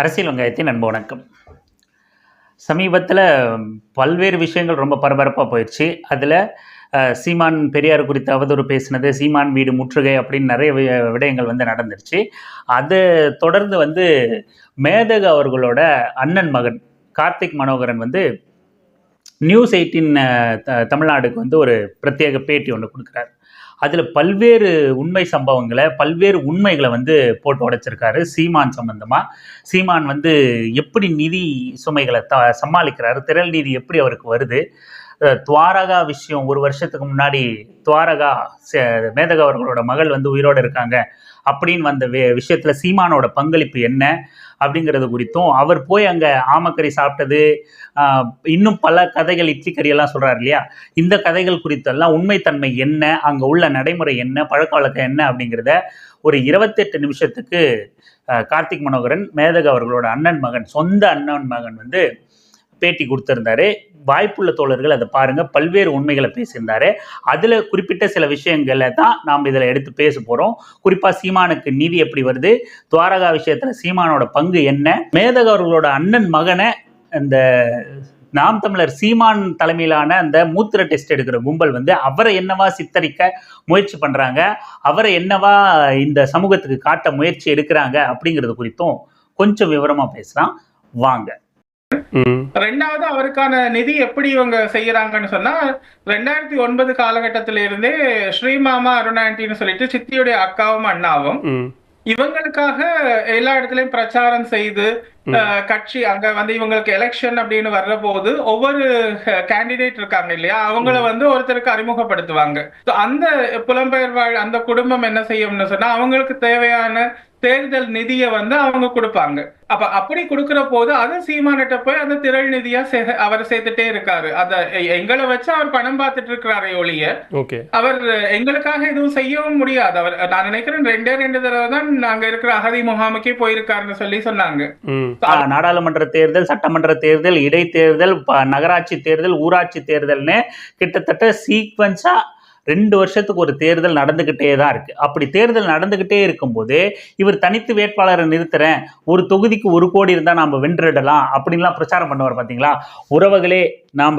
அரசியல் வெங்காயத்தின் அன்பு வணக்கம். சமீபத்தில் பல்வேறு விஷயங்கள் ரொம்ப பரபரப்பாக போயிடுச்சு அதில் சீமான் பெரியார் குறித்து அவதூறு பேசினது சீமான் வீடு முற்றுகை அப்படின்னு நிறைய வி- விடயங்கள் வந்து நடந்துருச்சு. அது தொடர்ந்து வந்து மேதகு அவர்களோட அண்ணன் மகன் கார்த்திக் மனோகரன் வந்து நியூஸ் எயிட்டின் தமிழ்நாடுக்கு வந்து ஒரு பிரத்யேக பேட்டி ஒன்று கொடுக்குறாரு. அதில் பல்வேறு உண்மை சம்பவங்களை பல்வேறு உண்மைகளை வந்து போட்டு உடைச்சிருக்காரு சீமான் சம்பந்தமாக சீமான் வந்து எப்படி நிதி சுமைகளை த சமாளிக்கிறாரு திரள் நிதி எப்படி அவருக்கு வருது துவாரகா விஷயம் ஒரு வருஷத்துக்கு முன்னாடி துவாரகா மேதக மேதகா அவர்களோட மகள் வந்து உயிரோடு இருக்காங்க. அப்படின்னு வந்த வே விஷயத்தில் சீமானோட பங்களிப்பு என்ன அப்படிங்கிறது குறித்தும் அவர் போய் அங்கே ஆமக்கறி சாப்பிட்டது இன்னும் பல கதைகள் இட்லி கறியெல்லாம் சொல்கிறார் இல்லையா? இந்த கதைகள் குறித்தெல்லாம் உண்மைத்தன்மை என்ன அங்கே உள்ள நடைமுறை என்ன பழக்க வழக்கம் என்ன அப்படிங்கிறத ஒரு இருபத்தெட்டு நிமிஷத்துக்கு கார்த்திக் மனோகரன் மேதக அவர்களோட அண்ணன் மகன் சொந்த அண்ணன் மகன் வந்து பேட்டி கொடுத்துருந்தாரு. வாய்ப்புள்ள தோழர்கள் அதை பாருங்கள் பல்வேறு உண்மைகளை பேசியிருந்தாரு. அதில் குறிப்பிட்ட சில விஷயங்களை தான் நாம் இதில் எடுத்து பேச போகிறோம் குறிப்பாக சீமானுக்கு நீதி எப்படி வருது? துவாரகா விஷயத்தில் சீமானோட பங்கு என்ன? மேதக அவர்களோட அண்ணன் மகனை அந்த நாம் தமிழர் சீமான் தலைமையிலான அந்த மூத்திர டெஸ்ட் எடுக்கிற கும்பல் வந்து அவரை என்னவா சித்தரிக்க முயற்சி பண்ணுறாங்க அவரை என்னவா இந்த சமூகத்துக்கு காட்ட முயற்சி எடுக்கிறாங்க? அப்படிங்கிறது குறித்தும் கொஞ்சம் விவரமாக பேசலாம். வாங்க. ரெண்டாவது அவருக்கான நிதி எப்படி இவங்க செய்யறாங்கன்னு சொன்னா ரெண்டாயிரத்தி ஒன்பது காலகட்டத்தில இருந்தே ஸ்ரீமாமா அருணாண்டின்னு சொல்லிட்டு சித்தியுடைய அக்காவும் அண்ணாவும் இவங்களுக்காக எல்லா இடத்துலயும் பிரச்சாரம் செய்து கட்சி அங்க வந்து இவங்களுக்கு எலெக்ஷன் அப்படின்னு வர்ற போது ஒவ்வொரு கேண்டிடேட் இருக்காங்க இல்லையா? அவங்கள வந்து ஒருத்தருக்கு அறிமுகப்படுத்துவாங்க. அந்த புலம்பெயர் வாழ் அந்த குடும்பம் என்ன செய்யும்னு சொன்னா அவங்களுக்கு தேவையான தேர்தல் நிதியை வந்து அவங்க கொடுப்பாங்க. அப்ப அப்படி கொடுக்கிற போது அது சீமானிட்ட போய் அந்த திரள் நிதியா அவர் சேர்த்துட்டே இருக்காரு. அத எங்களை வச்சு அவர் பணம் பார்த்துட்டு இருக்கிறாரே ஒழிய அவர் எங்களுக்காக எதுவும் செய்யவும் முடியாது. அவர் நான் நினைக்கிறேன் ரெண்டே ரெண்டு தடவை தான் நாங்க இருக்கிற அகதி முகாமுக்கே போயிருக்காருன்னு சொல்லி சொன்னாங்க. நாடாளுமன்ற தேர்தல் சட்டமன்ற தேர்தல் இடைத்தேர்தல் நகராட்சி தேர்தல் ஊராட்சி தேர்தல்னு கிட்டத்தட்ட சீக்வன்ஸா ரெண்டு வருஷத்துக்கு ஒரு தேர்தல் நடந்துக்கிட்டே தான் இருக்கு. அப்படி தேர்தல் நடந்துக்கிட்டே இருக்கும்போது இவர் தனித்து வேட்பாளரை நிறுத்துறேன் ஒரு தொகுதிக்கு ஒரு கோடி இருந்தால் நாம் வென்றிடலாம் அப்படின்லாம் பிரச்சாரம் பண்ணுவார் பார்த்தீங்களா உறவுகளே நாம்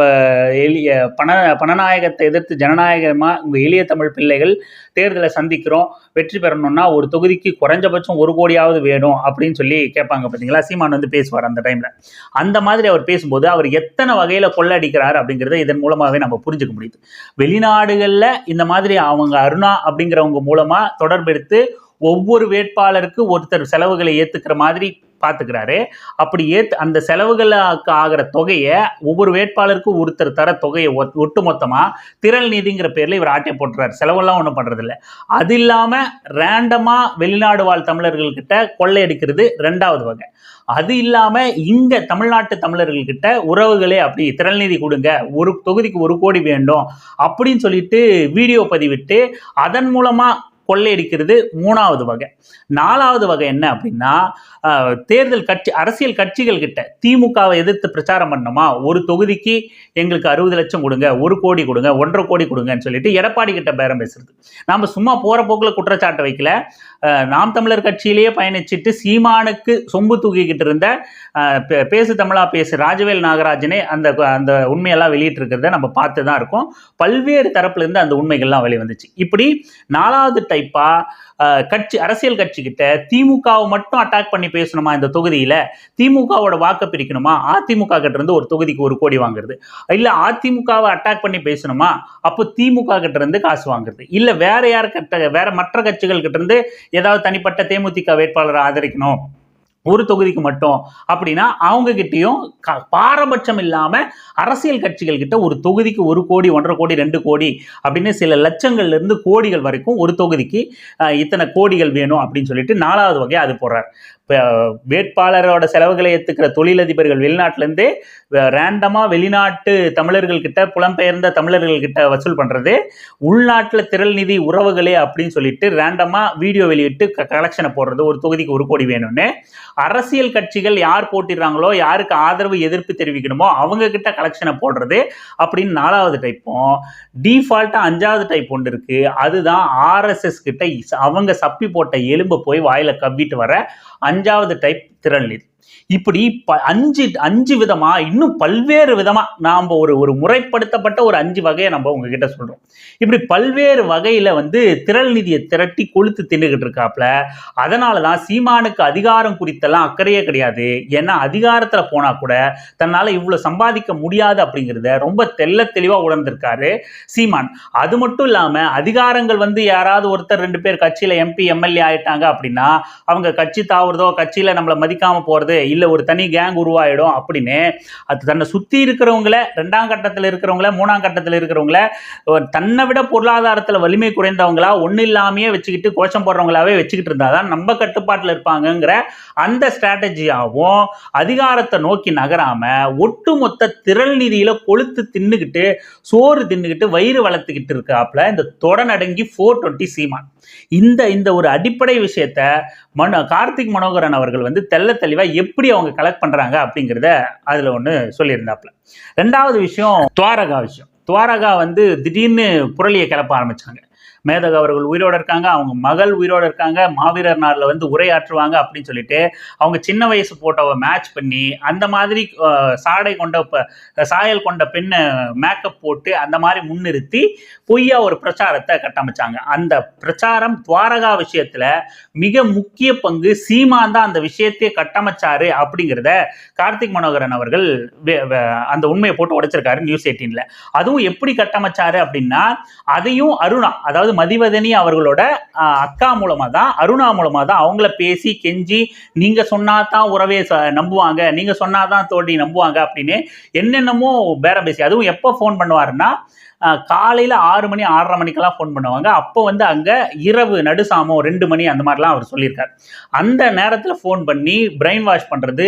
எளிய பண பணநாயகத்தை எதிர்த்து ஜனநாயகமாக உங்கள் எளிய தமிழ் பிள்ளைகள் தேர்தலை சந்திக்கிறோம். வெற்றி பெறணும்னா ஒரு தொகுதிக்கு குறைஞ்சபட்சம் ஒரு கோடியாவது வேணும் அப்படின்னு சொல்லி கேட்பாங்க பார்த்தீங்களா சீமான் வந்து பேசுவார் அந்த டைமில் அந்த மாதிரி அவர் பேசும்போது அவர் எத்தனை வகையில் கொள்ளடிக்கிறார் அப்படிங்கிறத இதன் மூலமாகவே நம்ம புரிஞ்சுக்க முடியுது. வெளிநாடுகளில் இந்த மாதிரி அவங்க அருணா அப்படிங்கிறவங்க மூலமாக தொடர்பெடுத்து ஒவ்வொரு வேட்பாளருக்கு ஒருத்தர் செலவுகளை ஏற்றுக்கிற மாதிரி பார்த்துக்கிறாரு. அப்படி ஏத் அந்த செலவுகளுக்கு ஆகிற தொகையை ஒவ்வொரு வேட்பாளருக்கும் ஒருத்தர் தர தொகையை ஒட்- ஒட்டுமொத்தமாக திரள் நிதிங்கிற பேரில் இவர் ஆட்டை போட்டுறாரு. செலவெல்லாம் ஒன்றும் பண்ணுறதில்ல அது இல்லாமல் ரேண்டமாக வெளிநாடு வாழ் தமிழர்கள்கிட்ட கொள்ளையடிக்கிறது ரெண்டாவது வகை. அது இல்லாமல் இங்கே தமிழ்நாட்டு தமிழர்கள்கிட்ட உறவுகளே அப்படி திரள் நிதி கொடுங்க ஒரு தொகுதிக்கு ஒரு கோடி வேண்டும் அப்படின்னு சொல்லிட்டு வீடியோ பதிவிட்டு அதன் மூலமாக கொள்ளையடிக்கிறது மூணாவது வகை. நாலாவது வகை என்ன அப்படின்னா தேர்தல் கட்சி அரசியல் கட்சிகள் கிட்ட திமுகவை எதிர்த்து பிரச்சாரம் பண்ணோமா ஒரு தொகுதிக்கு எங்களுக்கு அறுபது லட்சம் கொடுங்க ஒரு கோடி கொடுங்க ஒன்றரை கோடி கொடுங்கன்னு சொல்லிட்டு எடப்பாடி கிட்ட பேரம் பேசுறது. நம்ம சும்மா போற போக்குல குற்றச்சாட்டு வைக்கல. நாம் தமிழர் கட்சியிலேயே பயணிச்சிட்டு சீமானுக்கு சொம்பு தூக்கிக்கிட்டு இருந்த பே- பேசு தமிழா பேசு ராஜவேல் நாகராஜனே அந்த அந்த உண்மையெல்லாம் வெளியிட்டு இருக்கிறத நம்ம பார்த்து தான் இருக்கோம். பல்வேறு தரப்புல இருந்து அந்த உண்மைகள்லாம் வெளிவந்துச்சு. இப்படி நாலாவது டைப்பா கட்சி அரசியல் கட்சி கிட்ட திமுகவை மட்டும் அட்டாக் பண்ணி பேசணுமா இந்த தொகுதியில? திமுகவோட வாக்க பிரிக்கணுமா? அதிமுக கிட்ட இருந்து ஒரு தொகுதிக்கு ஒரு கோடி வாங்குறது. இல்ல அதிமுகவை அட்டாக் பண்ணி பேசணுமா? அப்போ திமுக கிட்ட இருந்து காசு வாங்குறது. இல்ல வேற யார் கிட்ட வேற மற்ற கட்சிகள் கிட்ட இருந்து ஏதாவது தனிப்பட்ட தேமுதிக வேட்பாளரை ஆதரிக்கணும்? ஒரு தொகுதிக்கு மட்டும் அப்படின்னா அவங்க கிட்டயும் பாரபட்சம் இல்லாம அரசியல் கட்சிகள் கிட்ட ஒரு தொகுதிக்கு ஒரு கோடி ஒன்றரை கோடி ரெண்டு கோடி அப்படின்னு சில லட்சங்கள்ல இருந்து கோடிகள் வரைக்கும் ஒரு தொகுதிக்கு இத்தனை கோடிகள் வேணும் அப்படின்னு சொல்லிட்டு நாலாவது வகை அது போடுறார். வேட்பாளரோட செலவுகளை ஏற்றுக்கிற தொழிலதிபர்கள் வெளிநாட்டிலேருந்தே ரேண்டமாக வெளிநாட்டு தமிழர்கள்கிட்ட புலம்பெயர்ந்த தமிழர்கள்கிட்ட வசூல் பண்ணுறது உள்நாட்டில் திரள் நிதி உறவுகளே அப்படின்னு சொல்லிட்டு ரேண்டமாக வீடியோ வெளியிட்டு கலெக்ஷனை போடுறது ஒரு தொகுதிக்கு ஒரு கோடி வேணும்னு. அரசியல் கட்சிகள் யார் போட்டிடுறாங்களோ யாருக்கு ஆதரவு எதிர்ப்பு தெரிவிக்கணுமோ அவங்கக்கிட்ட கலெக்ஷனை போடுறது அப்படின்னு நாலாவது டைப்பும் டிஃபால்ட்டாக அஞ்சாவது டைப் ஒன்று இருக்குது அதுதான் ஆர்எஸ்எஸ் கிட்ட அவங்க சப்பி போட்ட எலும்பை போய் வாயில கவ்விட்டு வர அஞ்சாவது டைப் திரள் இப்படி ப அஞ்சு அஞ்சு விதமா இன்னும் பல்வேறு விதமா நாம் ஒரு ஒரு முறைப்படுத்தப்பட்ட ஒரு அஞ்சு வகையை நம்ம உங்ககிட்ட சொல்றோம். இப்படி பல்வேறு வகையில வந்து திரள் நிதியை திரட்டி கொளுத்து தின்னுகிட்டு இருக்காப்ல அதனால தான் சீமானுக்கு அதிகாரம் குறித்தெல்லாம் அக்கறையே கிடையாது. ஏன்னா அதிகாரத்துல போனா கூட தன்னால இவ்வளவு சம்பாதிக்க முடியாது அப்படிங்கிறத ரொம்ப தெல்ல தெளிவா உணர்ந்திருக்காரு சீமான். அது மட்டும் இல்லாம அதிகாரங்கள் வந்து யாராவது ஒருத்தர் ரெண்டு பேர் கட்சியில எம்பி எம்எல்ஏ ஆயிட்டாங்க அப்படின்னா அவங்க கட்சி தாவுறதோ கட்சியில நம்மள மதிக்காம போறது இல்லை ஒரு தனி கேங் உருவாயிடும் அப்படின்னு அது தன்னை சுற்றி இருக்கிறவங்கள ரெண்டாம் கட்டத்தில் இருக்கிறவங்கள மூணாம் கட்டத்தில் இருக்கிறவங்கள தன்னை விட பொருளாதாரத்தில் வலிமை குறைந்தவங்களா ஒன்றும் இல்லாமையே வச்சுக்கிட்டு கோஷம் போடுறவங்களாவே வச்சுக்கிட்டு இருந்தாதான் நம்ம கட்டுப்பாட்டில் இருப்பாங்கங்கிற அந்த ஸ்ட்ராட்டஜியாவும் அதிகாரத்தை நோக்கி நகராம ஒட்டுமொத்த திரள் நிதியில் கொளுத்து தின்னுக்கிட்டு சோறு தின்னுக்கிட்டு வயிறு வளர்த்துக்கிட்டு இருக்காப்புல இந்த தொடநடங்கி ஃபோர் டுவெண்ட்டி சீமான். இந்த இந்த ஒரு அடிப்படை விஷயத்த மனோ கார்த்திக் மனோகரன் அவர்கள் வந்து தெல்ல தெளிவாக எப்படி அவங்க கலெக்ட் பண்றாங்க அப்படிங்கிறத அதுல ஒன்று சொல்லியிருந்தாப்புல. ரெண்டாவது விஷயம் துவாரகா விஷயம். துவாரகா வந்து திடீர்னு புரளியை கிளப்ப ஆரம்பிச்சாங்க. மேதக அவர்கள் உயிரோடு இருக்காங்க அவங்க மகள் உயிரோட இருக்காங்க மாவீரர் நாளில் வந்து உரையாற்றுவாங்க அப்படின்னு சொல்லிட்டு அவங்க சின்ன வயசு போட்டோவை மேட்ச் பண்ணி அந்த மாதிரி சாடை கொண்ட இப்போ சாயல் கொண்ட பெண்ணை மேக்கப் போட்டு அந்த மாதிரி முன்னிறுத்தி பொய்யா ஒரு பிரச்சாரத்தை கட்டமைச்சாங்க. அந்த பிரச்சாரம் துவாரகா விஷயத்துல மிக முக்கிய பங்கு சீமான் தான் அந்த விஷயத்தையே கட்டமைச்சாரு அப்படிங்கிறத கார்த்திக் மனோகரன் அவர்கள் வே- அந்த உண்மையை போட்டு உடைச்சிருக்காரு நியூஸ் எயிட்டீன்ல. அதுவும் எப்படி கட்டமைச்சாரு அப்படின்னா அதையும் அருணா அதாவது மதிவதனி அவர்களோட அக்கா மூலமாக தான் அருணா மூலமாக தான் அவங்கள பேசி கெஞ்சி நீங்கள் சொன்னா தான் உறவே ச- நம்புவாங்க. சொன்னால் தான் தோண்டி நம்புவாங்க அப்படின்னு என்னென்னமோ பேரம் பேசி அதுவும் எப்போ ஃபோன் பண்ணுவாருன்னா காலையில் ஆறு மணி ஆறரை மணிக்கெல்லாம் ஃபோன் பண்ணுவாங்க. அப்போ வந்து அங்கே இரவு நடுசாமம் ரெண்டு மணி அந்த மாதிரிலாம் அவர் சொல்லியிருக்கார். அந்த நேரத்தில் ஃபோன் பண்ணி பிரெயின் வாஷ் பண்ணுறது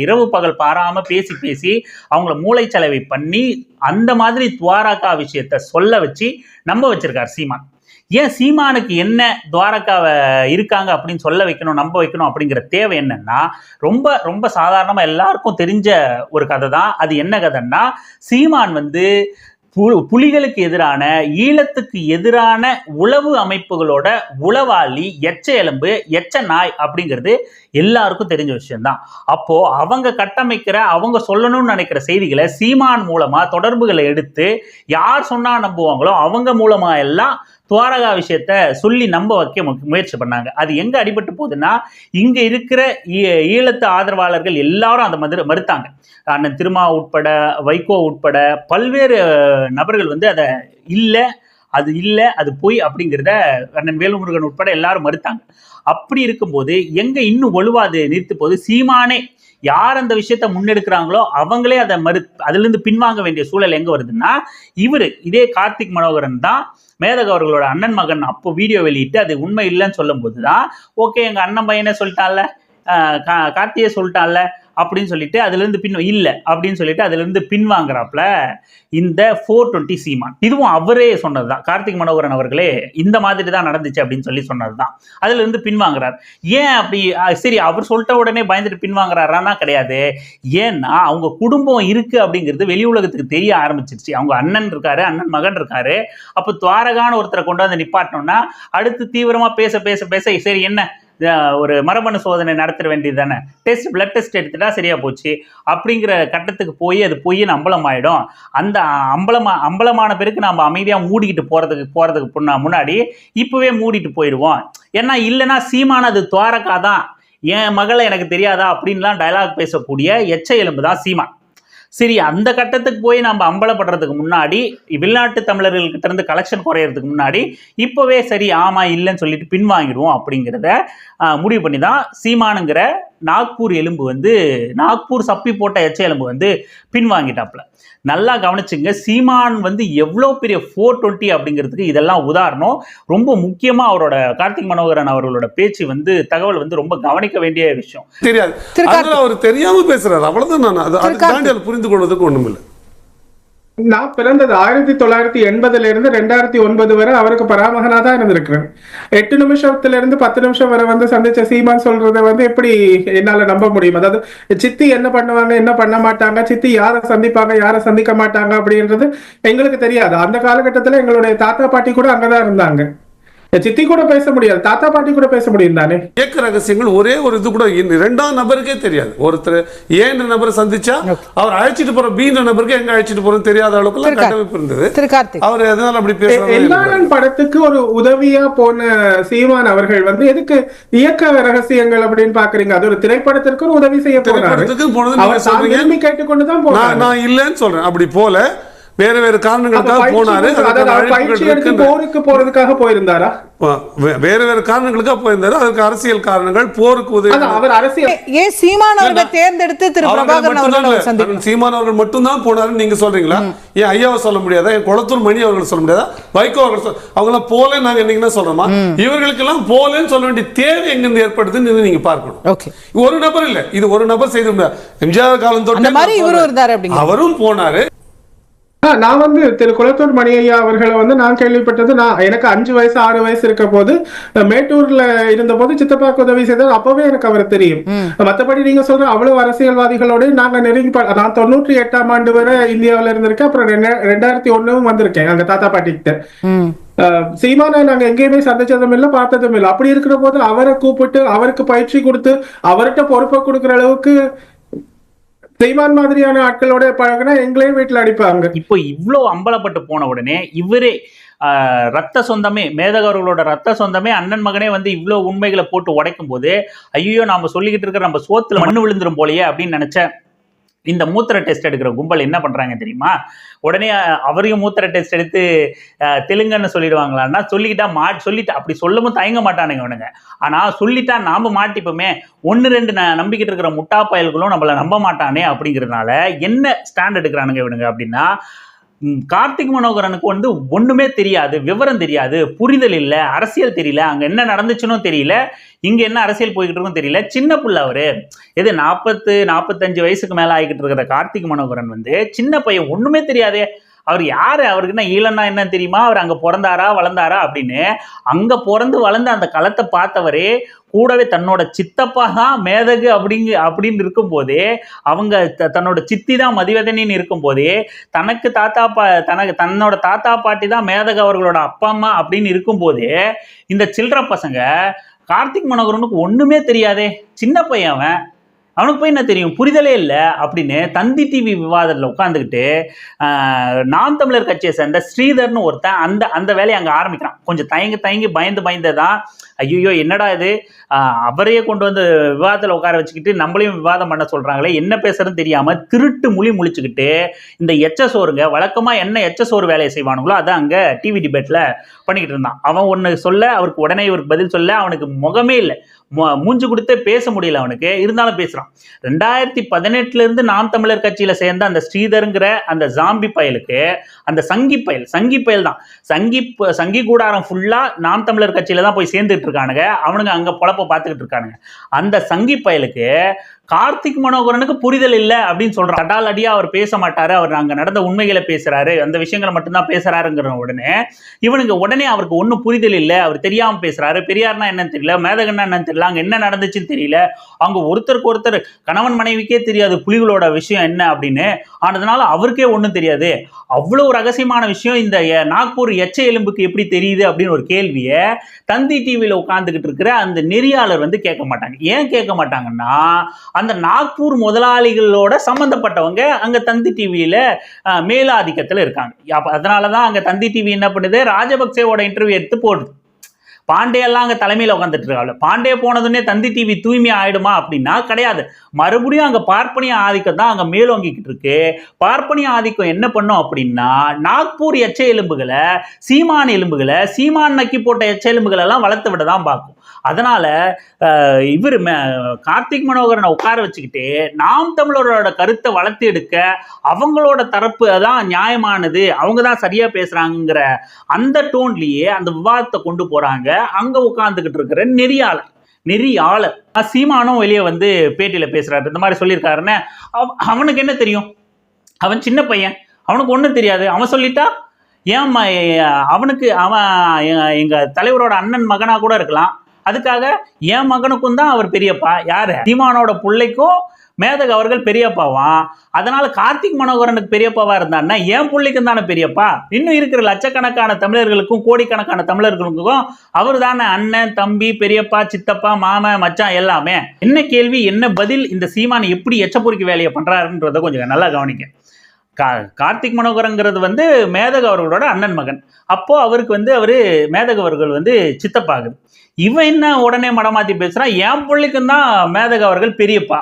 இரவு பகல் பாராமல் பேசி பேசி அவங்கள மூளைச்சலவை பண்ணி அந்த மாதிரி துவாராக்கா விஷயத்த சொல்ல வச்சு நம்ப வச்சிருக்கார் சீமான். ஏன் சீமானுக்கு என்ன துவாரகாவை இருக்காங்க அப்படின்னு சொல்ல வைக்கணும் நம்ப வைக்கணும் அப்படிங்கிற தேவை என்னன்னா ரொம்ப ரொம்ப சாதாரணமாக எல்லாருக்கும் தெரிஞ்ச ஒரு கதை தான் அது என்ன கதைன்னா சீமான் வந்து பு- புலிகளுக்கு எதிரான ஈழத்துக்கு எதிரான உளவு அமைப்புகளோட உளவாளி எச்ச எலும்பு எச்ச நாய் அப்படிங்கிறது எல்லாருக்கும் தெரிஞ்ச விஷயம்தான். அப்போ அவங்க கட்டமைக்கிற அவங்க சொல்லணும்னு நினைக்கிற செய்திகளை சீமான் மூலமா தொடர்புகளை எடுத்து யார் சொன்னா நம்புவாங்களோ அவங்க மூலமா எல்லாம் துவாரகா விஷயத்த சொல்லி நம்ப வைக்க மு- முயற்சி பண்ணாங்க. அது எங்க அடிபட்டு போகுதுன்னா இங்க இருக்கிற ஈ- ஈழத்து ஆதரவாளர்கள் எல்லாரும் அந்த மது மறுத்தாங்க. அண்ணன் திருமா உட்பட வைகோ உட்பட பல்வேறு நபர்கள் வந்து அதை இல்லை அது இல்லை அது பொய் அப்படிங்கிறத அண்ணன் வேலுமுருகன் உட்பட எல்லாரும் மறுத்தாங்க. அப்படி இருக்கும்போது எங்க இன்னும் வலுவாது நிறுத்து போது சீமானே யார் அந்த விஷயத்த முன்னெடுக்கிறாங்களோ அவங்களே அதை மறு அதுலேருந்து பின்வாங்க வேண்டிய சூழல் எங்கே வருதுன்னா இவரு இதே கார்த்திக் மனோகரன் தான் மேதக அவர்களோட அண்ணன் மகன். அப்போ வீடியோ வெளியிட்டு அது உண்மை இல்லைன்னு சொல்லும்போது தான் ஓகே எங்கள் அண்ணன் பையனே சொல்லிட்டான்ல. கா- கார்த்தியே சொல்லிட்டான்ல அப்படின்னு சொல்லிட்டு அதுலேருந்து பின் இல்லை அப்படின்னு சொல்லிட்டு அதுலேருந்து பின்வாங்குறாப்புல இந்த ஃபோர் டுவெண்ட்டி சீமான். இதுவும் அவரே சொன்னது தான் கார்த்திக் மனோகரன் அவர்களே இந்த மாதிரி தான் நடந்துச்சு அப்படின்னு சொல்லி சொன்னது தான் அதுலேருந்து பின்வாங்குறார் ஏன் அப்படி சரி அவர் சொல்லிட்ட உடனே பயந்துட்டு பின்வாங்குறாரானா கிடையாது. ஏன்னா அவங்க குடும்பம் இருக்கு அப்படிங்கிறது வெளி உலகத்துக்கு தெரிய ஆரம்பிச்சிருச்சு. அவங்க அண்ணன் இருக்காரு அண்ணன் மகன் இருக்காரு. அப்போ துவாரகான ஒருத்தரை கொண்டு வந்து நிப்பாட்டணும்னா அடுத்து தீவிரமாக பேச பேச பேச சரி என்ன? ஒரு மரபணு சோதனை நடத்திட வேண்டியது தானே டெஸ்ட் பிளட் டெஸ்ட் எடுத்துட்டா சரியா போச்சு. அப்படிங்கிற கட்டத்துக்கு போய் அது பொய்ன்னு அம்பலம் ஆயிடும். அந்த அம்பலமா அம்பலமான பிறகு நம்ம அமைதியாக மூடிக்கிட்டு போறதுக்கு போறதுக்கு முன்னாடி இப்பவே மூடிட்டு போயிடுவோம். ஏன்னா இல்லைன்னா சீமான அது துவாரகா தான் என் மகளை எனக்கு தெரியாதா? அப்படின்லாம் டயலாக் பேசக்கூடிய எச்ச எலும்பு தான் சீமான். சரி அந்த கட்டத்துக்கு போய் நம்ம அம்பலப்படுறதுக்கு முன்னாடி வெளிநாட்டு தமிழர்கள்கிட்ட இருந்து கலெக்ஷன் குறையிறதுக்கு முன்னாடி இப்போவே சரி ஆமாம் இல்லைன்னு சொல்லிட்டு பின்வாங்கிடுவோம் அப்படிங்கிறத முடிவு பண்ணி தான் சீமானுங்கிற நாக்பூர் எலும்பு வந்து நாக்பூர் சப்பி போட்ட எச்ச எலும்பு வந்து பின்வாங்கிட்டாப்புல நல்லா கவனிச்சுங்க. சீமான் வந்து எவ்வளோ பெரிய ஃபோர் டுவெண்ட்டி அப்படிங்கிறதுக்கு இதெல்லாம் உதாரணம். ரொம்ப முக்கியமாக அவரோட கார்த்திக் மனோகரன் அவர்களோட பேச்சு வந்து தகவல் வந்து ரொம்ப கவனிக்க வேண்டிய விஷயம். தெரியாது. அவர் தெரியாம பேசுறாரு. அவ்வளவுதான் நான். அதை புரிந்து கொள்வதற்கு ஒண்ணுமில்லை. நான் பிறந்தது ஆயிரத்தி தொள்ளாயிரத்தி எண்பதுல இருந்து ரெண்டாயிரத்தி ஒன்பது வரை அவருக்கு பராமகனா தான் இருந்திருக்கிறேன். எட்டு நிமிஷத்துல இருந்து பத்து நிமிஷம் வரை வந்து சந்திச்ச சீமான் சொல்றதை வந்து எப்படி என்னால நம்ப முடியும்? அதாவது சித்தி என்ன பண்ணுவாங்க என்ன பண்ண மாட்டாங்க சித்தி யாரை சந்திப்பாங்க யாரை சந்திக்க மாட்டாங்க அப்படின்றது எங்களுக்கு தெரியாது. அந்த காலகட்டத்துல எங்களுடைய தாத்தா பாட்டி கூட அங்கதான் இருந்தாங்க. சித்தி கூட பேச முடியாது தாத்தா பாட்டி கூட பேச முடியும் தானே? இயக்க ரகசியங்கள் ஒரே ஒரு இது கூட இந்த இரண்டாம் நபருக்கே தெரியாது. ஒருத்தர் ஏன்ற நபரை சந்திச்சா அவர் அழைச்சிட்டு போற பீன்ற நபருக்கு எங்க அழைச்சிட்டு போறோம் தெரியாத அளவுக்கு கட்டமைப்பு இருந்தது. அவர் எதனால அப்படி பேசுறாரு படத்துக்கு ஒரு உதவியா போன சீமான் அவர்கள் வந்து எதுக்கு இயக்க ரகசியங்கள் அப்படின்னு பாக்குறீங்க? அது ஒரு திரைப்படத்திற்கு ஒரு உதவி செய்ய போறாரு. திரைப்படத்துக்கு போனது நீங்க அவர் கேட்டுக்கொண்டுதான் நான் இல்லைன்னு சொல்றேன். அப்படி போல வேற வேற காரணங்களுக்காக போனாரு. போருக்கு போறதுக்காக போயிருந்தாரா? வேற வேற காரணங்களுக்காக போயிருந்தாரு. அதுக்கு அரசியல் காரணங்கள் போருக்கு உதவி அவர் அரசியல் ஏன் சீமான் அவர்களை தேர்ந்தெடுத்து திரு பிரபாகரன் அவர்களை சீமான் அவர்கள் மட்டும்தான் போனாருன்னு நீங்க சொல்றீங்களா? ஏன் ஐயாவை சொல்ல முடியாதா? என் குளத்தூர் மணி அவர்கள் சொல்ல முடியாதா? வைகோ அவர்கள் சொல்ல அவங்க எல்லாம் போல நாங்க என்னைக்குன்னா சொல்றோமா? இவர்களுக்கெல்லாம் போலன்னு சொல்ல வேண்டிய தேவை எங்கிருந்து ஏற்படுதுன்னு நீங்க பார்க்கணும். ஓகே. ஒரு நபர் இல்ல. இது ஒரு நபர் செய்து முடியாது எம்ஜிஆர் காலம் தொட்டு அந்த மாதிரி இவரும் இருந்தாரு அப்படிங்க. அவரும் போனாரு. நான் வந்து திரு குளத்தூர் மணி ஐயா அவர்களை வந்து நான் கேள்விப்பட்டது நான் எனக்கு அஞ்சு வயசு ஆறு வயசு இருக்க போது மேட்டூர்ல இருந்த போது சித்தப்பாக்கு உதவி செய்தார். அப்பவே எனக்கு அவர் தெரியும். மத்தபடி நீங்க சொல்ற அவ்வளவு அரசியல்வாதிகளோட நாங்க நெருங்கி நான் தொண்ணூற்றி எட்டாம் ஆண்டு வரை இந்தியாவுல இருந்திருக்கேன். அப்புறம் ரெண்டா- ரெண்டாயிரத்தி ஒண்ணும் வந்திருக்கேன். அங்க தாத்தா பாட்டி கிட்ட. சீமானை நாங்க எங்கேயுமே சந்திச்சதும் இல்ல பார்த்ததும் இல்ல. அப்படி இருக்கிற போது அவரை கூப்பிட்டு அவருக்கு பயிற்சி கொடுத்து அவர்கிட்ட பொறுப்பை கொடுக்கிற அளவுக்கு செய்வான் மாதிரியான ஆட்களோட பழகினா எங்களையும் வீட்டுல அடிப்பாங்க. இப்போ இவ்வளோ அம்பலப்பட்டு போன உடனே இவரே ரத்த சொந்தமே மேதகர்களோட ரத்த சொந்தமே அண்ணன் மகனே வந்து இவ்வளோ உண்மைகளை போட்டு உடைக்கும் போது ஐயோ நாம சொல்லிக்கிட்டு இருக்கிற நம்ம சோத்துல மண்ணு விழுந்துரும் போலயே அப்படின்னு நினைச்சேன். இந்த மூத்திர டெஸ்ட் எடுக்கிற கும்பல் என்ன பண்ணுறாங்க தெரியுமா? உடனே அவரையும் மூத்திர டெஸ்ட் எடுத்து தெலுங்கன்னு தெலுங்குன்னு சொல்லிடுவாங்களான்னா சொல்லிக்கிட்டா மா சொல்லிட்டு அப்படி சொல்லவும் தயங்க மாட்டானுங்க அவனுங்க ஆனால் சொல்லிட்டா நாம் மாட்டிப்போமே. ஒன்று ரெண்டு ந நம்பிக்கிட்டு இருக்கிற முட்டா பயல்களும் நம்மளை நம்ப மாட்டானே அப்படிங்கிறதுனால என்ன ஸ்டாண்ட் எடுக்கிறானுங்க இவனுங்க அப்படின்னா கார்த்திக் மனோகரனுக்கு வந்து ஒன்றுமே தெரியாது விவரம் தெரியாது புரிதல் இல்லை அரசியல் தெரியல அங்கே என்ன நடந்துச்சுன்னு தெரியல இங்கே என்ன அரசியல் போய்கிட்டு இருக்கும் தெரியல. சின்ன புள்ள அவர். இது நாற்பத்து நாற்பத்தஞ்சு வயசுக்கு மேலே ஆகிக்கிட்டு இருக்கிற கார்த்திக் மனோகரன் வந்து சின்ன பையன் ஒன்றுமே தெரியாதே. அவர் யார்? அவருக்கு என்ன ஈழன்னா என்ன தெரியுமா? அவர் அங்கே பிறந்தாரா? வளர்ந்தாரா? அப்படின்னு அங்கே பிறந்து வளர்ந்து அந்த களத்தை பார்த்தவரே கூடவே தன்னோட சித்தப்பா தான் மேதகு அப்படிங்க அப்படின்னு இருக்கும்போதே அவங்க த- தன்னோட சித்தி தான் மதிவதனின்னு இருக்கும்போதே தனக்கு தாத்தா பா தனக்கு தன்னோட தாத்தா பாட்டி தான் மேதகு அவர்களோட அப்பா அம்மா அப்படின்னு இருக்கும்போதே இந்த சில்லற பசங்க கார்த்திக் மனோகரனுக்கு ஒன்றுமே தெரியாதே. சின்ன பையன் அவன். அவனுக்கு போய் என்ன தெரியும்? புரிதலே இல்லை. அப்படின்னு தந்தி டிவி விவாதத்தில் உட்காந்துக்கிட்டு நாம் தமிழர் கட்சியை சேர்ந்த ஸ்ரீதர்னு ஒருத்தன் அந்த அந்த வேலையை அங்கே ஆரம்பிக்கிறான். கொஞ்சம் தயங்கி தயங்கி பயந்து பயந்து தான் ஐயோ என்னடா இது? அவரையே கொண்டு வந்து விவாதத்தில் உட்கார வச்சுக்கிட்டு நம்மளையும் விவாதம் பண்ண சொல்கிறாங்களே என்ன பேசுறதுன்னு தெரியாமல் திருட்டு மொழி முழிச்சுக்கிட்டு இந்த எச்ச சோறுங்க வழக்கமாக என்ன எச்ச சோறு வேலையை செய்வானுங்களோ அதை அங்கே டிவி டிபேட்டில் பண்ணிக்கிட்டு இருந்தான். அவன் ஒன்று சொல்ல அவருக்கு உடனே இவருக்கு பதில் சொல்ல அவனுக்கு முகமே இல்லை. மூஞ்சு மூஞ்சி கொடுத்தே பேச முடியல அவனுக்கு. இருந்தாலும் பேசுகிறான் ரெண்டாயிரத்தி பதினெட்டுலேருந்து நாம் தமிழர் கட்சியில் சேர்ந்த அந்த ஸ்ரீதருங்கிற அந்த ஜாம்பி பயலுக்கு அந்த சங்கி பயல் சங்கி பயல் தான் சங்கி ப- சங்கி கூடாரம் ஃபுல்லாக நாம் தமிழர் கட்சியில் தான் போய் சேர்ந்துட்டு இருக்கானுங்க. அவனுங்க அங்கே பொழப்ப பார்த்துக்கிட்டு இருக்கானுங்க. அந்த சங்கி பயலுக்கு கார்த்திக் மனோகரனுக்கு புரிதல் இல்லை அப்படின்னு சொல்றான். கடால் அடியா அவர் பேச மாட்டார். அவர் அங்கே நடந்த உண்மைகளை பேசுகிறாரு அந்த விஷயங்களை மட்டும்தான் பேசுகிறாருங்கிற உடனே இவனுக்கு உடனே அவருக்கு ஒன்றும் புரிதல் இல்லை. அவர் தெரியாம பேசுறாரு. பெரியார்னா என்னன்னு தெரியல. மேதகன்னா என்னன்னு தெரியல. அங்கே என்ன நடந்துச்சுன்னு தெரியல. அவங்க ஒருத்தருக்கு ஒருத்தர் கணவன் மனைவிக்கே தெரியாது புலிகளோட விஷயம் என்ன அப்படின்னு. ஆனதுனால அவருக்கே ஒன்றும் தெரியாது. அவ்வளவு ரகசியமான விஷயம் இந்த நாக்பூர் எச்ச எலும்புக்கு எப்படி தெரியுது அப்படின்னு ஒரு கேள்வியை தந்தி டிவியில் உட்காந்துக்கிட்டு இருக்கிற அந்த நெறியாளர் வந்து கேட்க மாட்டாங்க. ஏன் கேட்க மாட்டாங்கன்னா அந்த நாக்பூர் முதலாளிகளோட சம்மந்தப்பட்டவங்க அங்கே தந்தி டிவியில் மேலாதிக்கத்தில் இருக்காங்க. அப்போ அதனால தான் அங்கே தந்தி டிவி என்ன பண்ணுது? ராஜபக்சேவோட இன்டர்வியூ எடுத்து போடுது. பாண்டேயெல்லாம் அங்கே தலைமையில் உட்காந்துட்டு இருக்காங்க பாண்டே போனதுன்னே தந்தி டிவி தூய்மை ஆயிடுமா அப்படின்னா கிடையாது. மறுபடியும் அங்கே பார்ப்பனிய ஆதிக்கம் தான் அங்கே மேலோங்கிக்கிட்டு இருக்கு. பார்ப்பனிய ஆதிக்கம் என்ன பண்ணும் அப்படின்னா நாக்பூர் எச்ச எலும்புகளை சீமான் எலும்புகளை சீமான் நக்கி போட்ட எச்ச எலும்புகளெல்லாம் வளர்த்து விட தான் பார்க்கும். அதனால் இவர் கார்த்திக் மனோகரனை உட்கார வச்சுக்கிட்டு நாம் தமிழரோட கருத்தை வளர்த்து எடுக்க அவங்களோட தரப்பு தான் நியாயமானது அவங்க தான் சரியாக பேசுகிறாங்கங்கிற அந்த டோன்லேயே அந்த விவாதத்தை கொண்டு போகிறாங்க அங்கே உட்காந்துக்கிட்டு இருக்கிற நெறியாளர் நெறியாளர் சீமானும் வெளியே வந்து பேட்டியில் பேசுகிறாரு இந்த மாதிரி சொல்லியிருக்காருன்னு அவ- அவனுக்கு என்ன தெரியும்? அவன் சின்ன பையன் அவனுக்கு ஒன்றும் தெரியாது. அவன் சொல்லிட்டா ஏம்மா அவனுக்கு அவன் எங்கள் தலைவரோட அண்ணன் மகனாக கூட இருக்கலாம். அதுக்காக என் மகனுக்கும் தான் அவர் பெரியப்பா. யார்? சீமானோட பிள்ளைக்கும் மேதகு அவர்கள் பெரியப்பாவாம். அதனால் கார்த்திக் மனோகரனுக்கு பெரியப்பாவாக இருந்தான்னா என் பிள்ளைக்கும் தானே பெரியப்பா. இன்னும் இருக்கிற லட்சக்கணக்கான தமிழர்களுக்கும் கோடிக்கணக்கான தமிழர்களுக்கும் அவர் தானே அண்ணன் தம்பி பெரியப்பா சித்தப்பா மாமன் மச்சான் எல்லாமே. என்ன கேள்வி என்ன பதில் இந்த சீமான் எப்படி எச்சப்பொறிக்கு வேலையை பண்ணுறாருன்றத கொஞ்சம் நல்லா கவனிக்க கா கார்த்திக் மனோகரங்கிறது வந்து மேதகு அவர்களோட அண்ணன் மகன். அப்போது அவருக்கு வந்து அவர் மேதகு அவர்கள் வந்து சித்தப்பாகுது இவன் என்ன உடனே மடமாத்தி பேசுறான் என் பிள்ளைக்கும் தான் மேதக அவர்கள் பெரியப்பா.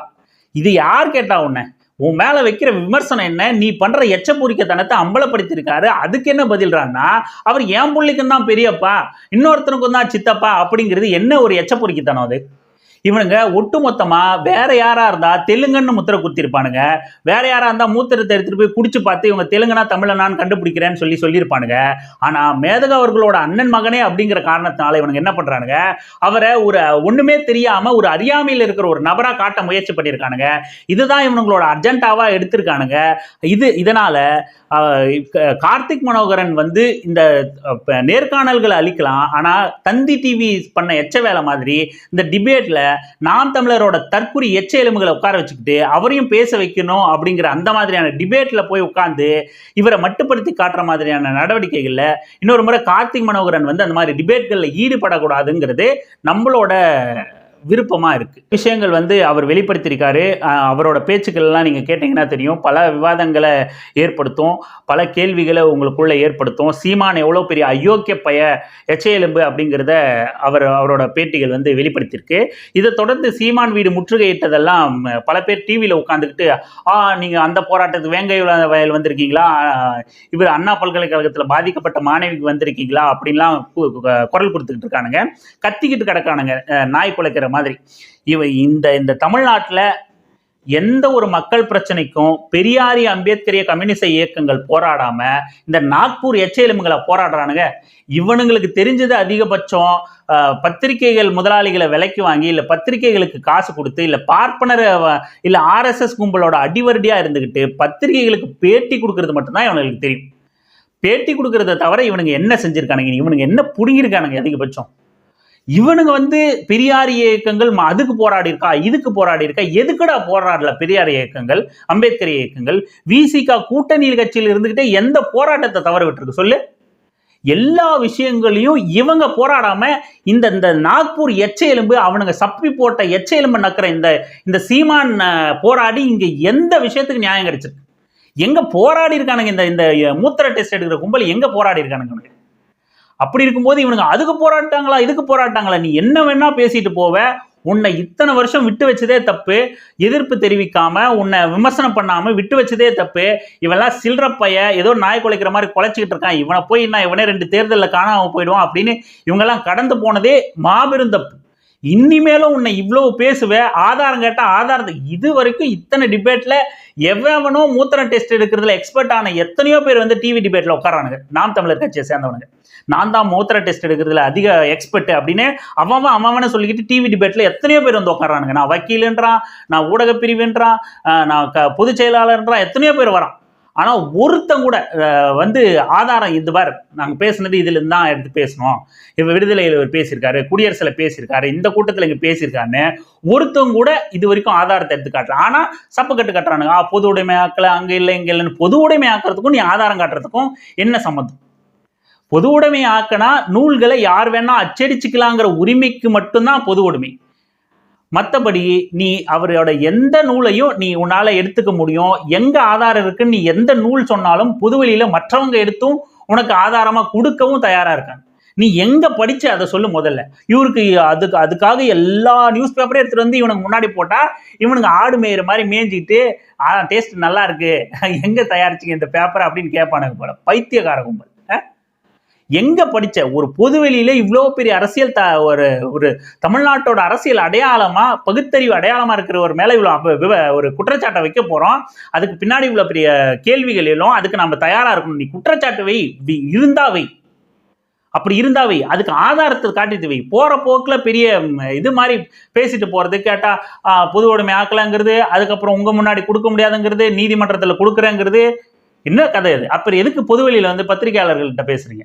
இது யார் கேட்டா உன்னை? உன் மேல வைக்கிற விமர்சனம் என்ன? நீ பண்ற எச்சப்பொறிக்கத்தனத்தை அம்பலப்படுத்தியிருக்காரு. அதுக்கு என்ன பதில்றான்னா அவர் என் பிள்ளைக்கும் தான் பெரியப்பா இன்னொருத்தனுக்கும் தான் சித்தப்பா அப்படிங்கிறது என்ன ஒரு எச்சப்பொறிக்கத்தனம் அது? இவனுங்க ஒட்டுமொத்தமா வேற யாரா இருந்தா தெலுங்குன்னு முத்திரை குத்திருப்பானுங்க. வேற யாரா இருந்தா மூத்திரத்தை எடுத்துட்டு போய் குடிச்சு பார்த்து இவங்க தெலுங்குனா தமிழனான்னு கண்டுபிடிக்கிறேன்னு சொல்லி சொல்லியிருப்பானுங்க. ஆனா மேதக அவர்களோட அண்ணன் மகனே அப்படிங்கிற காரணத்தினால இவனுங்க என்ன பண்றானுங்க? அவரை ஒரு ஒண்ணுமே தெரியாம ஒரு அறியாமையில் இருக்கிற ஒரு நபரா காட்ட முயற்சி பண்ணியிருக்கானுங்க. இதுதான் இவனுங்களோட அர்ஜென்டாவா எடுத்திருக்கானுங்க. இது இதனால கார்த்திக் மனோகரன் வந்து இந்த நேர்காணல்களை அளிக்கலாம். ஆனா தந்தி டிவி பண்ண எச்ச வேலை மாதிரி இந்த டிபேட்ல நாம் தமிழரோட தற்குறி எச்ச எலும்புகளை உட்கார வச்சுக்கிட்டு அவரையும் பேச வைக்கணும் அப்படிங்கிற அந்த மாதிரியான டிபேட்டில் போய் உட்காந்து இவரை மட்டுப்படுத்தி காட்டுற மாதிரியான நடவடிக்கைகளில் இன்னொரு முறை கார்த்திக் மனோகரன் வந்து அந்த மாதிரி டிபேட்களில் ஈடுபடக்கூடாதுங்கிறது நம்மளோட விருப்பமாக இருக்குது விஷயங்கள் வந்து அவர் வெளிப்படுத்தியிருக்காரு. அவரோட பேச்சுக்கள் எல்லாம் கேட்டிங்கன்னா தெரியும். பல விவாதங்களை ஏற்படுத்தும். பல கேள்விகளை உங்களுக்குள்ளே ஏற்படுத்தும். சீமான் எவ்வளோ பெரிய அயோக்கிய பய எச்சையெலும்பு அப்படிங்கிறத அவர் அவரோட பேட்டிகள் வந்து வெளிப்படுத்தியிருக்கு. இதை தொடர்ந்து சீமான் வீடு முற்றுகையிட்டதெல்லாம் பல பேர் டிவியில் உட்காந்துக்கிட்டு ஆ நீங்கள் அந்த போராட்டத்துக்கு வேங்கை வயல் வந்திருக்கீங்களா? இவர் அண்ணா பல்கலைக்கழகத்தில் பாதிக்கப்பட்ட மாணவிக்கு வந்திருக்கீங்களா? அப்படின்லாம் கு- குரல் கொடுத்துக்கிட்டு இருக்கானுங்க. கத்திக்கிட்டு கிடக்கானுங்க. நாய் குலைக்கிற மாதிரி. இவ இந்த இந்த தமிழ்நாட்டில் எந்த ஒரு மக்கள் பிரச்சனைக்கும் பெரியாரி அம்பேத்கரிய கம்யூனிச இயக்கங்கள் போராடாம இந்த நாக்பூர் எச்செலும்புகளை போராடுறானுங்க. இவனுங்களுக்கு தெரிஞ்சது அதிகபட்சம் பத்திரிகைகள் முதலாளிகளை விலைக்கு வாங்கி இல்லை பத்திரிகைகளுக்கு காசு கொடுத்து இல்லை பார்ப்பனர் இல்லை ஆர்எஸ்எஸ் கும்பலோட அடிவருடியா இருந்துக்கிட்டு பத்திரிகைகளுக்கு பேட்டி கொடுக்கறது மட்டும்தான் இவனுங்களுக்கு தெரியும். பேட்டி கொடுக்கறத தவிர இவனுங்க என்ன செஞ்சிருக்கானுங்க? இவனுங்க என்ன புடுங்கியிருக்கானுங்க அதிகபட்சம்? இவனுங்க வந்து பெரியார் இயக்கங்கள் அதுக்கு போராடி இருக்கா இதுக்கு போராடி இருக்கா எதுக்குடா போராடல பெரியார் இயக்கங்கள் அம்பேத்கர் இயக்கங்கள் விசிகா கூட்டணி கட்சியில் இருந்துகிட்டே எந்த போராட்டத்தை தவற விட்டுருக்கு சொல்லு. எல்லா விஷயங்களையும் இவங்க போராடாம இந்த இந்த நாக்பூர் எச்ச எலும்பு அவனுங்க சப்பி போட்ட எச்ச எலும்பு நக்கிற இந்த இந்த சீமான் போராடி இங்க எந்த விஷயத்துக்கு நியாயம் கிடைச்சிருக்கு? எங்க போராடி இருக்கானுங்க இந்த இந்த மூத்திர டெஸ்ட் எடுக்கிற கும்பல் எங்க போராடி இருக்கானுங்க அப்படி இருக்கும்போது இவனுங்க அதுக்கு போராட்டாங்களா இதுக்கு போராட்டாங்களா நீ என்ன வேணா பேசிட்டு போவ. உன்னை இத்தனை வருஷம் விட்டு வச்சதே தப்பு. எதிர்ப்பு தெரிவிக்காம உன்னை விமர்சனம் பண்ணாம விட்டு வச்சதே தப்பு. இவெல்லாம் சில்லற பைய ஏதோ நாய் குலைக்கிற மாதிரி குலைச்சிக்கிட்டு இருக்கான். இவனை போய் நான் இவனே ரெண்டு தேர்தலில் காணாம போயிடுவான் அப்படின்னு இவங்கெல்லாம் கடந்து போனதே மாபெரும் தப்பு. இனிமேலும் உன்னை இவ்வளவு பேசுவேன் ஆதாரம் கேட்டால் ஆதாரத்தை. இது வரைக்கும் இத்தனை டிபேட்டில் எவ்வளவனோ மூத்திர டெஸ்ட் எடுக்கிறதுல எக்ஸ்பர்ட் ஆன எத்தனையோ பேர் வந்து டிவி டிபேட்ல உட்காரானுங்க நாம் தமிழர் கட்சியை சேர்ந்தவனுங்க. நான் தான் மூத்திர டெஸ்ட் எடுக்கிறதுல அதிக எக்ஸ்பர்ட் அப்படின்னு அவன் அவனை சொல்லிக்கிட்டு டிவி டிபேட்ல எத்தனையோ பேர் வந்து உட்காரானுங்க நான் வக்கீலுன்றான் நான் ஊடக பிரிவுன்றான் நான் க பொதுச் செயலாளர்ன்றான் எத்தனையோ பேர் வரான். ஆனா ஒருத்தன் கூட வந்து ஆதாரம் இது பார் நாங்க பேசுனது இதுலேருந்து தான் எடுத்து பேசணும். இவ விடுதலையில் இவர் பேசியிருக்காரு குடியரசுல பேசியிருக்காரு இந்த கூட்டத்துல இங்க பேசியிருக்காருன்னு ஒருத்தவங்க கூட இது வரைக்கும் ஆதாரத்தை எடுத்து காட்டல. ஆனா சப்பு கட்டு கட்டுறானுங்க. ஆ பொது உடைமை ஆக்கலை அங்க இல்லை இங்க இல்லைன்னு பொது உடைமை ஆக்கிறதுக்கும் நீ ஆதாரம் காட்டுறதுக்கும் என்ன சம்மந்தம் பொது உடைமை ஆக்கினா நூல்களை யார் வேணா அச்சடிச்சுக்கலாங்கிற உரிமைக்கு மட்டும்தான் பொது உடைமை. மற்றபடி நீ அவரோட எந்த நூலையும் நீ உன்னால எடுத்துக்க முடியும். எங்க ஆதாரம் இருக்குன்னு நீ எந்த நூல் சொன்னாலும் புதுவெளியில் மற்றவங்க எடுத்தும் உனக்கு ஆதாரமா கொடுக்கவும் தயாரா இருக்காங்க. நீ எங்க படிச்சு அதை சொல்லு முதல்ல. இவருக்கு அதுக்கு அதுக்காக எல்லா நியூஸ் பேப்பரையும் எடுத்துட்டு வந்து இவனுக்கு முன்னாடி போட்டா இவனுக்கு ஆடு மேயிற மாதிரி மேய்ஞ்சிட்டு டேஸ்ட் நல்லா இருக்கு. எங்க தயாரிச்சிங்க இந்த பேப்பர் அப்படின்னு கேட்பானுங்க போல. பைத்தியகார கும்பல் எங்க படிச்ச? ஒரு பொதுவெளியில இவ்வளோ பெரிய அரசியல் த ஒரு ஒரு தமிழ்நாட்டோட அரசியல் அடையாளமா பகுத்தறிவு அடையாளமா இருக்கிற ஒரு மேல இவ்வளோ ஒரு குற்றச்சாட்டை வைக்க போறோம். அதுக்கு பின்னாடி இவ்வளோ பெரிய கேள்விகள் எல்லாம் அதுக்கு நம்ம தயாரா இருக்கணும். நீ குற்றச்சாட்டு வை. இருந்தா வை. அப்படி இருந்தா வை. அதுக்கு ஆதாரத்தை காட்டிட்டு வை. போற போக்குல பெரிய இது மாதிரி பேசிட்டு போறது கேட்டா பொது உடைமை ஆக்கலாங்கிறது அதுக்கப்புறம் உங்க முன்னாடி கொடுக்க முடியாதுங்கிறது நீதிமன்றத்துல கொடுக்குறேங்கிறது என்ன கதை இது அப்புறம் எதுக்கு பொதுவெளியில வந்து பத்திரிகையாளர்கள்ட்ட பேசுறீங்க?